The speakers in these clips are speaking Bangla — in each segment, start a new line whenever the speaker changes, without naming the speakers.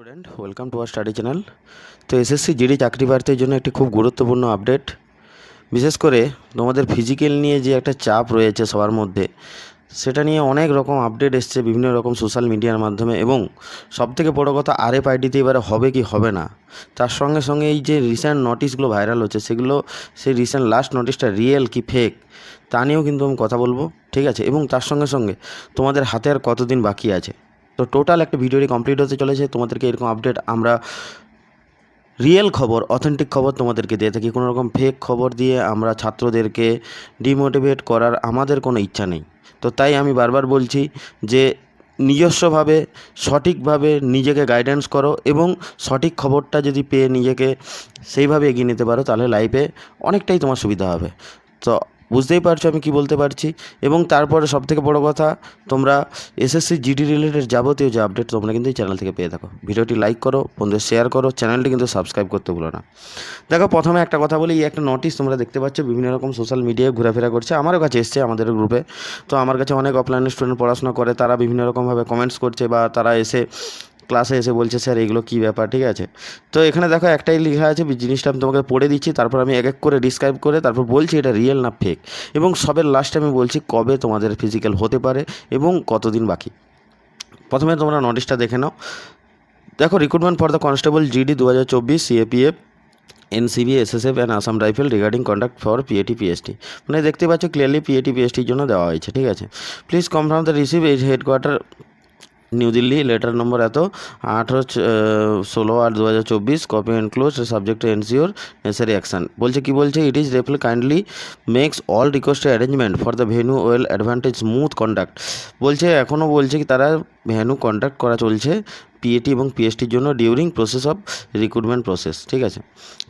Student welcome to R study channel তো এসএসসি জিডি চাকরি প্রার্থীর জন্য একটি খুব গুরুত্বপূর্ণ আপডেট বিশেষ করে তোমাদের ফিজিক্যাল নিয়ে যে একটা চাপ রয়েছে সবার মধ্যে, সেটা নিয়ে অনেক রকম আপডেট এসছে বিভিন্ন রকম সোশ্যাল মিডিয়ার মাধ্যমে এবং সবথেকে বড় কথা আরএফ আইডিতে এবারে হবে কি হবে না। তার সঙ্গে সঙ্গে এই যে রিসেন্ট নোটিশগুলো ভাইরাল হচ্ছে, সেগুলো, সেই রিসেন্ট লাস্ট নোটিশটা রিয়েল কি ফেক তা নিয়েও কিন্তু আমি কথা বলব, ঠিক আছে? এবং তার সঙ্গে সঙ্গে তোমাদের হাতে আর কতদিন বাকি আছে? তো টোটাল একটা ভিডিওটি কমপ্লিট হতে চলেছে। তোমাদেরকে এরকম আপডেট আমরা রিয়েল খবর অথেন্টিক খবর তোমাদেরকে দিয়ে থাকি। কোনো রকম ফেক খবর দিয়ে আমরা ছাত্রদেরকে ডিমোটিভেট করার আমাদের কোনো ইচ্ছা নেই। তো তাই আমি বারবার বলছি যে নিজস্বভাবে, সঠিকভাবে নিজেকে গাইডেন্স করো এবং সঠিক খবরটা যদি পেয়ে নিজেকে সেইভাবে এগিয়ে নিতে পারো, তাহলে লাইফে অনেকটাই তোমার সুবিধা হবে। তো বুঝতেই পারছ আমি কি বলতে পারছি? এবং তারপরে সবথেকে বড় কথা, তোমরা এসএসসি জিডি রিলেটেড যাবতীয় যে আপডেট তোমরা কিন্তু এই চ্যানেল থেকে পেয়ে থাকো। ভিডিওটি লাইক করো, বন্ধুদের শেয়ার করো চ্যানেলটি কিন্তু সাবস্ক্রাইব করতে ভুলো না। দেখো, প্রথমে একটা কথা বলি, এই একটা নোটিশ তোমরা দেখতে পাচ্ছ, বিভিন্ন রকম সোশ্যাল মিডিয়ায় ঘোরাফেরা করছে, আমারও কাছে এসছে আমাদের গ্রুপে তো আমার কাছে অনেক অফলাইন স্টুডেন্ট পড়াশোনা করে, তারা বিভিন্ন রকমভাবে কমেন্টস করছে বা তারা এসে ক্লাসে এসে বলছে, স্যার, এগুলো কী ব্যাপার? ঠিক আছে? তো এখানে দেখো একটাই লেখা আছে জিনিসটা আমি তোমাকে পড়ে দিচ্ছি, তারপর আমি এক এক করে ডিসক্রাইব করে তারপর বলছি এটা রিয়েল না ফেক এবং সবের লাস্টে আমি বলছি, কবে তোমাদের ফিজিক্যাল হতে পারে এবং কতদিন বাকি? প্রথমে তোমরা নোটিশটা দেখে নাও। দেখো recruitment for the constable GD দু হাজার চব্বিশ CAPF NCB SSF and Assam rifle regarding conduct for PAT PST মানে দেখতে পাচ্ছ ক্লিয়ারলি পিএটি পিএসটির জন্য দেওয়া হয়েছে, ঠিক আছে? Please confirm the receive as headquarter New Delhi letter number এত, আঠেরো ষোলো আট দু হাজার চব্বিশ copy enclose subject ensure necessary action বলছে, কি বলছে? It is রেফলি kindly makes all requested arrangement for the venue well advantage smooth conduct বলছে এখনও বলছে কি তারা ভেনু কন্ডাক্ট করা চলছে পিএটি এবং পিএসটির জন্য during process of recruitment process ঠিক আছে?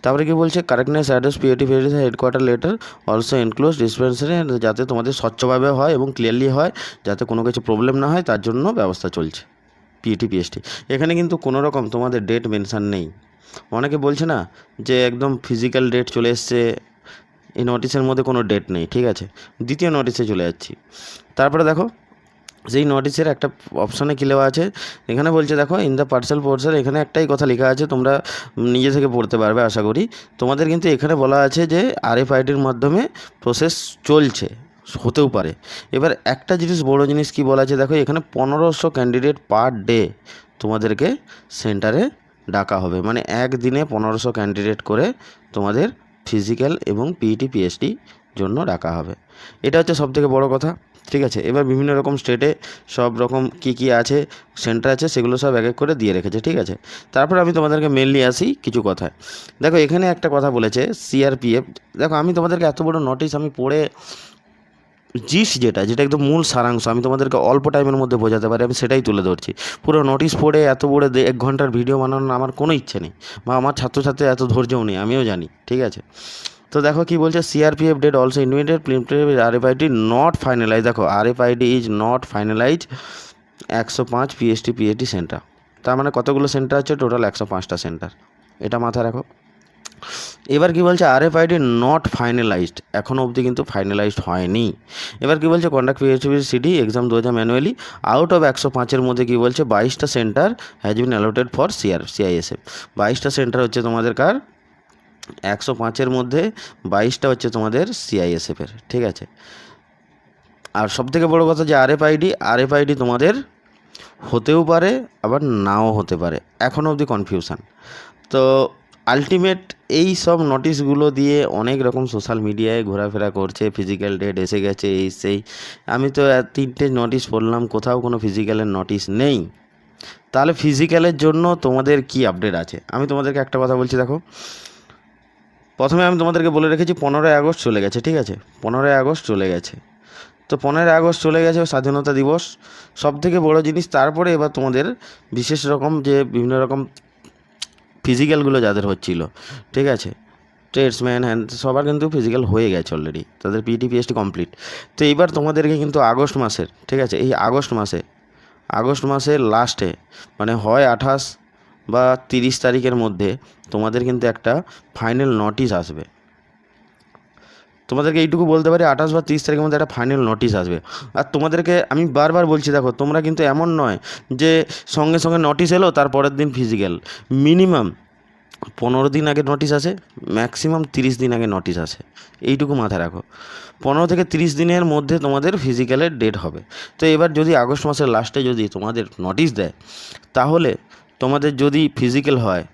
তারপরে কি বলছে? Correctness address PAT PAT headquarter letter also enclose dispensary যাতে তোমাদের স্বচ্ছভাবে হয় এবং ক্লিয়ারলি হয়, যাতে কোনো কিছু প্রবলেম না হয়, তার জন্য ব্যবস্থা চলছে পিএটি পিএসটি এখানে কিন্তু কোনো রকম তোমাদের ডেট মেনশান নেই। অনেকে বলছে না যে একদম ফিজিক্যাল ডেট চলে এসছে, এই নোটিশের মধ্যে কোনো ডেট নেই, ঠিক আছে? দ্বিতীয় নোটিশে চলে যাচ্ছি। তারপরে দেখো যেই নোটিশের একটা অপশানে কী লেওয়া আছে? এখানে বলছে, দেখো ইন দ্য পার্সেল পোর্সাল এখানে একটাই কথা লেখা আছে, তোমরা নিজে থেকে পড়তে পারবে, আশা করি। তোমাদের কিন্তু এখানে বলা আছে যে আরএফআইডির মাধ্যমে প্রসেস চলছে, হতেও পারে। এবার একটা জিনিস, বড় জিনিস কি বলা আছে? দেখো, এখানে পনেরোশো ক্যান্ডিডেট পার ডে তোমাদেরকে সেন্টারে ডাকা হবে। মানে একদিনে পনেরোশো ক্যান্ডিডেট করে তোমাদের ফিজিক্যাল এবং পিইটি পিএইচডি জন্য ডাকা হবে। এটা হচ্ছে সবথেকে বড় কথা। ঠিক আছে? এবার বিভিন্ন রকম স্টেটে সব রকম কী কী আছে সেন্টার আছে, সেগুলো সব এক এক করে দিয়ে রেখেছে, ঠিক আছে? তারপর আমি তোমাদেরকে মেনলি আসি কিছু কথায়। দেখো, এখানে একটা কথা বলেছে সিআরপিএফ দেখো, আমি তোমাদেরকে এত বড় নোটিশ আমি পড়ে জিস যেটা যেটা একদম মূল সারাংশ, আমি তোমাদেরকে অল্প টাইমের মধ্যে বোঝাতে পারি, আমি সেটাই তুলে ধরছি। পুরো নোটিশ পড়ে, এত বড় এক ঘণ্টার ভিডিও বানানোর আমার কোনো ইচ্ছে নেই, বা আমার ছাত্রছাত্রী এত ধৈর্যও নেই, আমিও জানি, ঠিক আছে? তো দেখো কি বলছে CRPF date also invited printed RFID not finalize দেখো R F RFID is not finalize একশো পাঁচ পিএসটি পিএটি সেন্টার তার মানে কতগুলো সেন্টার আছে? টোটাল একশো পাঁচটা সেন্টার এটা মাথায় রাখো। এবার কি বলছে R F RFID not finalised এখনও অবধি কিন্তু ফাইনালাইজড হয়নি। এবার কি বলছে কন্ডাক্ট পিএইচবি সিডি এক্সাম দু হাজার ম্যানুয়ালি আউট অফ একশো পাঁচের মধ্যে কি বলছে, বাইশটা center has been allotted for CR CISF বাইশটা সেন্টার হচ্ছে তোমাদের কার? একশো পাঁচের মধ্যে বাইশটা হচ্ছে তোমাদের সিআইএসএফের ঠিক আছে? আর সবথেকে বড় কথা যে আর এফ আইডি আর আরএফআইডি আরএফআইডি তোমাদের হতেও পারে, আবার নাও হতে পারে। এখনও অবধি কনফিউশন তো আলটিমেট এই সব নোটিশগুলো দিয়ে অনেক রকম সোশ্যাল মিডিয়ায় ঘোরাফেরা করছে ফিজিক্যাল ডেট এসে গেছে, এই সেই। আমি তো তিনটে নোটিশ পড়লাম, কোথাও কোনো ফিজিক্যালের নোটিশ নেই। তাহলে ফিজিক্যালের জন্য তোমাদের কি আপডেট আছে? আমি তোমাদেরকে একটা কথা বলছি, দেখো। প্রথমে আমি তোমাদেরকে বলে রেখেছি পনেরোই আগস্ট চলে গেছে, ঠিক আছে? পনেরোই আগস্ট চলে গেছে। তো পনেরোই আগস্ট চলে গেছে, স্বাধীনতা দিবস। সব থেকে বড় জিনিস, তারপরে এবার তোমাদের বিশেষ রকম যে বিভিন্ন রকম ফিজিক্যালগুলো যাদের হচ্ছিল, ঠিক আছে? ট্রেডসম্যান হ্যান্ড সবার কিন্তু ফিজিক্যাল হয়ে গেছে অলরেডি তাদের পিটি পিএসটি কমপ্লিট তো এইবার তোমাদেরকে কিন্তু আগস্ট মাসের, ঠিক আছে? এই আগস্ট মাসে, আগস্ট মাসের লাস্টে মানে হয় আঠাশ বা তিরিশ তারিখের মধ্যে তোমাদের কিন্তু একটা ফাইনাল নোটিশ আসবে। তোমাদেরকে এইটুকু বলতে পারি, আঠাশ বা তিরিশ তারিখের মধ্যে একটা ফাইনাল নোটিশ আসবে। আর তোমাদেরকে আমি বারবার বলছি, দেখো, তোমরা কিন্তু এমন নয় যে সঙ্গে সঙ্গে নোটিশ এলো তার পরের দিন ফিজিক্যাল মিনিমাম পনেরো দিন আগে নোটিশ আসে ম্যাক্সিমাম তিরিশ দিন আগে নোটিশ আসে। এইটুকু মাথায় রাখো। পনেরো থেকে তিরিশ দিনের মধ্যে তোমাদের ফিজিক্যালের ডেট হবে। তো এবার যদি আগস্ট মাসের লাস্টে যদি তোমাদের নোটিশ দেয়, তাহলে তোমাদের যদি ফিজিক্যাল হয়,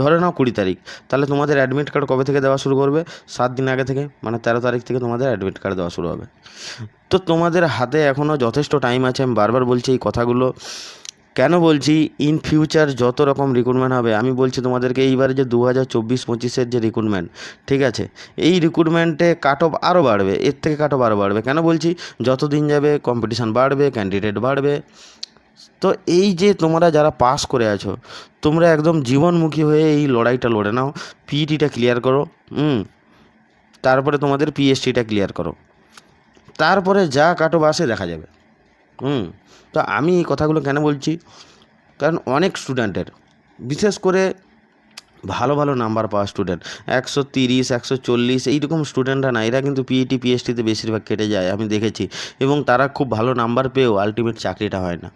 ধরে নাও কুড়ি তারিখ, তাহলে তোমাদের অ্যাডমিট কার্ড কবে থেকে দেওয়া শুরু করবে? সাত দিন আগে থেকে মানে তেরো তারিখ থেকে তোমাদের অ্যাডমিট কার্ড দেওয়া শুরু হবে। তো তোমাদের হাতে এখনও যথেষ্ট টাইম আছে, আমি বারবার বলছি এই কথাগুলো। কেন বলছি? ইন ফিউচার যত রকম রিক্রুটমেন্ট হবে, আমি বলছি তোমাদেরকে এইবারে যে দু হাজার চব্বিশ পঁচিশের যে রিক্রুটমেন্ট ঠিক আছে? এই রিক্রুটমেন্টে কাট অফ আরও বাড়বে, এর থেকে কাট অফ আরও বাড়বে। কেন বলছি? যত দিন যাবে কম্পিটিশান বাড়বে ক্যান্ডিডেট বাড়বে। তো এই যে তোমরা যারা পাস করে আছো, তোমরা একদম জীবনমুখী হয়ে এই লড়াইটা লড়ে নাও পিইটিটা ক্লিয়ার করো, হুম, তারপরে তোমাদের পিএসটিটা ক্লিয়ার করো। তারপরে যা কাটো বাসে দেখা যাবে, হুম, তো আমি এই কথাগুলো কেন বলছি? কারণ অনেক স্টুডেন্টের বিশেষ করে ভালো ভালো নাম্বার পাওয়া স্টুডেন্ট একশো তিরিশ, একশো চল্লিশ, এইরকম স্টুডেন্টরা না, এরা কিন্তু পিইটি পিএসটিতে বেশিরভাগ কেটে যায়, আমি দেখেছি। এবং তারা খুব ভালো নাম্বার পেয়েও আলটিমেট চাকরিটা হয় না।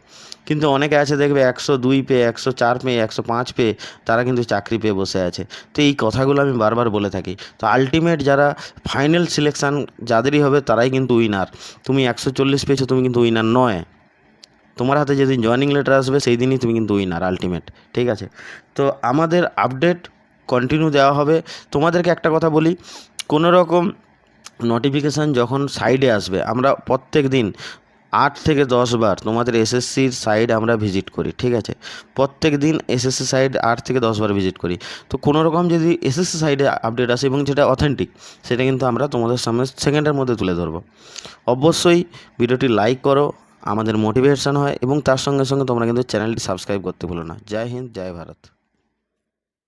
কিন্তু অনেকে আছে, দেখবে একশো দুই পেয়ে, একশো চার পেয়ে, একশো পাঁচ পেয়ে, তারা কিন্তু চাকরি পেয়ে বসে আছে। তো এই কথাগুলো আমি বারবার বলে থাকি। তো আলটিমেট যারা ফাইনাল সিলেকশান যাদেরই হবে, তারাই কিন্তু উইনার তুমি একশো চল্লিশ পেয়েছ, তুমি কিন্তু উইনার নয়। তোমার হাতে যেদিন জয়েনিং লেটার আসবে সেই দিনই তুমি কিন্তু উইনার আলটিমেট ঠিক আছে? তো আমাদের আপডেট কন্টিনিউ দেওয়া হবে। তোমাদেরকে একটা কথা বলি কোনো রকম নোটিফিকেশান যখন সাইডে আসবে, আমরা প্রত্যেক দিন আট থেকে দশ বার তোমাদের এসএসসির সাইড আমরা ভিজিট করি, ঠিক আছে? প্রত্যেক দিন এসএসসি সাইড আট থেকে দশ বার ভিজিট করি। তো কোনো রকম যদি এসএসসি সাইডে আপডেট আসে এবং যেটা অথেন্টিক সেটা কিন্তু আমরা তোমাদের সামনে সেকেন্ডের মধ্যে তুলে ধরবো। অবশ্যই ভিডিওটি লাইক করো আমাদের মোটিভেশান হয় এবং তার সঙ্গে সঙ্গে তোমরা কিন্তু চ্যানেলটি সাবস্ক্রাইব করতে ভুলো না। জয় হিন্দ, জয় ভারত।